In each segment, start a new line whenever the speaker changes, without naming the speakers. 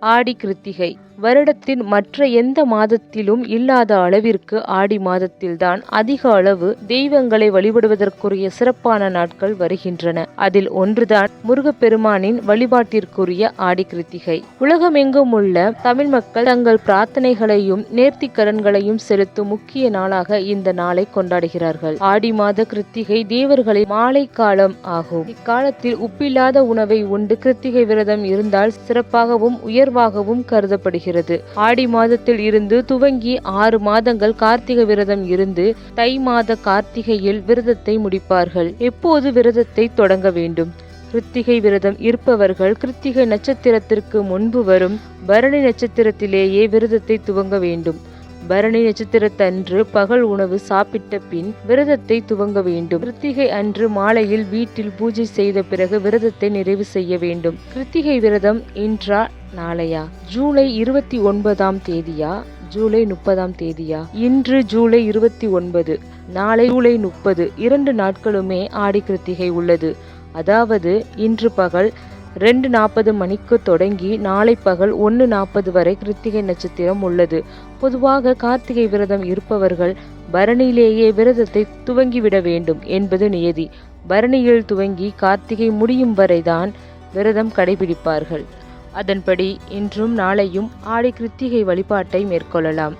ஆடி கிருத்திகை. வருடத்தின் மற்ற எந்த மாதத்திலும் இல்லாத அளவிற்கு ஆடி மாதத்தில்தான் அதிக அளவு தெய்வங்களை வழிபடுவதற்குரிய சிறப்பான நாட்கள் வருகின்றன. அதில் ஒன்றுதான் முருகப்பெருமானின் வழிபாட்டிற்குரிய ஆடி கிருத்திகை. உலகமெங்கும் உள்ள தமிழ் மக்கள் தங்கள் பிரார்த்தனைகளையும் நேர்த்திக்கடன்களையும் செலுத்தும் முக்கிய நாளாக இந்த நாளை கொண்டாடுகிறார்கள். ஆடி மாத கிருத்திகை தேவர்களின் மாலை காலம் ஆகும். இக்காலத்தில் உப்பில்லாத உணவை உண்டு. கிருத்திகை விரதம் இருந்தால் சிறப்பாகவும் உயர் உயர்வாகவும் கருதப்படுகிறது. ஆடி மாதத்தில் இருந்து துவங்கி ஆறு மாதங்கள் கார்த்திகை விரதம் இருந்து தை மாத கார்த்திகையில் விரதத்தை முடிப்பார்கள். எப்போது விரதத்தை தொடங்க வேண்டும்? கிருத்திகை விரதம் இருப்பவர்கள் கிருத்திகை நட்சத்திரத்திற்கு முன்பு வரும் பரணி நட்சத்திரத்திலேயே விரதத்தை துவங்க வேண்டும். பரணி நட்சத்திரத்தன்று பகல் உணவு சாப்பிட்ட பின் விரதத்தை துவங்க வேண்டும். கிருத்திகை அன்று மாலையில் வீட்டில் பூஜை செய்த பிறகு விரதத்தை நிறைவு செய்ய வேண்டும். கிருத்திகை விரதம் இன்றா நாளையா? ஜூலை இருபத்தி ஒன்பதாம் தேதியா? ஜூலை முப்பதாம் தேதியா? இன்று ஜூலை இருபத்தி ஒன்பது நாளை ஜூலை முப்பது இரண்டு நாட்களுமே ஆடி கிருத்திகை உள்ளது. அதாவது இன்று பகல் ரெண்டு நாற்பது மணிக்கு தொடங்கி நாளை பகல் ஒன்று நாற்பது வரை கிருத்திகை நட்சத்திரம் உள்ளது. பொதுவாக கார்த்திகை விரதம் இருப்பவர்கள் பரணியிலேயே விரதத்தை துவங்கிவிட வேண்டும் என்பது நியதி. பரணியில் துவங்கி கார்த்திகை முடியும் வரைதான் விரதம் கடைபிடிப்பார்கள். அதன்படி இன்றும் நாளையும் ஆடி கிருத்திகை வழிபாட்டை மேற்கொள்ளலாம்.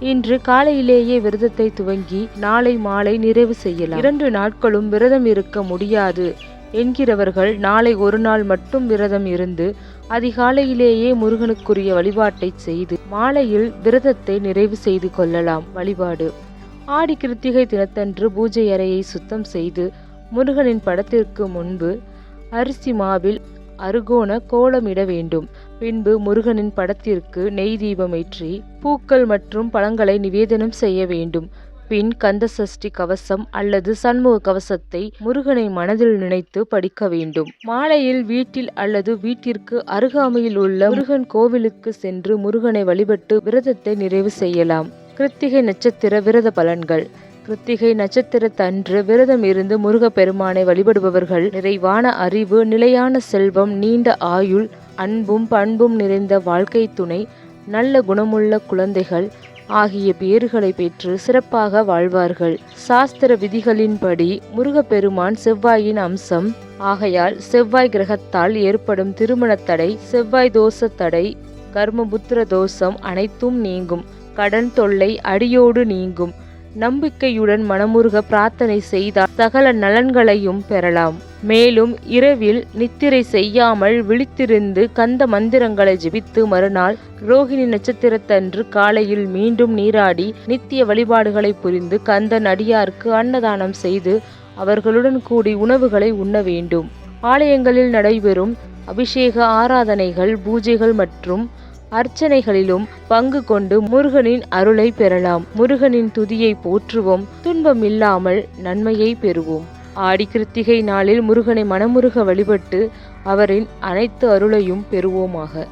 இன்று காலையிலேயே விரதத்தை துவங்கி நாளை மாலை நிறைவு செய்யலாம். இரண்டு நாட்களும் விரதம் இருக்க முடியாது. என்கிறவர்கள் நாளை ஒரு நாள் மட்டும் விரதம் இருந்து அதிகாலையிலேயே முருகனுக்குரிய வழிபாட்டை செய்து மாலையில் விரதத்தை நிறைவு செய்து கொள்ளலாம். வழிபாடு. ஆடி கிருத்திகை தினத்தன்று பூஜை அறையை சுத்தம் செய்து முருகனின் படத்திற்கு முன்பு அரிசி மாவில் அருகோண கோலமிட வேண்டும். பின்பு முருகனின் படத்திற்கு நெய் தீபம் ஏற்றி பூக்கள் மற்றும் பழங்களை நிவேதனம் செய்ய வேண்டும். பின் கந்த சஷ்டி கவசம் அல்லது சண்முக கவசத்தை முருகனை மனதில் நினைத்து படிக்க வேண்டும். மாலையில் வீட்டில் அல்லது வீட்டிற்கு அருகாமையில் உள்ள முருகன் கோவிலுக்கு சென்று முருகனை வழிபட்டு விரதத்தை நிறைவு செய்யலாம். கிருத்திகை நட்சத்திர விரத பலன்கள். கிருத்திகை நட்சத்திரத்தன்று விரதம் இருந்து முருகப்பெருமானை வழிபடுபவர்கள் நிறைவான அறிவு நிலையான செல்வம் நீண்ட ஆயுள் அன்பும் பண்பும் நிறைந்த வாழ்க்கை துணை நல்ல குணமுள்ள குழந்தைகள் ஆகிய பேறுகளை பெற்று சிறப்பாக வாழ்வார்கள். சாஸ்திர விதிகளின்படி முருகப்பெருமான் செவ்வாயின் அம்சம் ஆகையால் செவ்வாய் கிரகத்தால் ஏற்படும் திருமணத் தடை செவ்வாய் தோச தடை கர்மபுத்திர தோஷம் அனைத்தும் நீங்கும். கடன் தொல்லை அடியோடு நீங்கும். நம்பிக்கையுடன் மனமுருக பிரார்த்தனை செய்தால் சகல நலன்களையும் பெறலாம். மேலும் இரவில் நித்திரை செய்யாமல் விழித்திருந்து கந்த மந்திரங்களை ஜெபித்து மறுநாள் ரோகிணி நட்சத்திரத்தன்று காலையில் மீண்டும் நீராடி நித்திய வழிபாடுகளை புரிந்து கந்தன் அடியாருக்கு அன்னதானம் செய்து அவர்களுடன் கூடி உணவுகளை உண்ண வேண்டும். ஆலயங்களில் நடைபெறும் அபிஷேக ஆராதனைகள் பூஜைகள் மற்றும் அர்ச்சனைகளிலும் பங்கு கொண்டு முருகனின் அருளை பெறலாம். முருகனின் துதியை போற்றுவோம். துன்பமில்லாமல் நன்மையை பெறுவோம். ஆடி கிருத்திகை நாளில் முருகனை மனமுருக வழிபட்டு அவரின் அனைத்து அருளையும் பெறுவோமாக.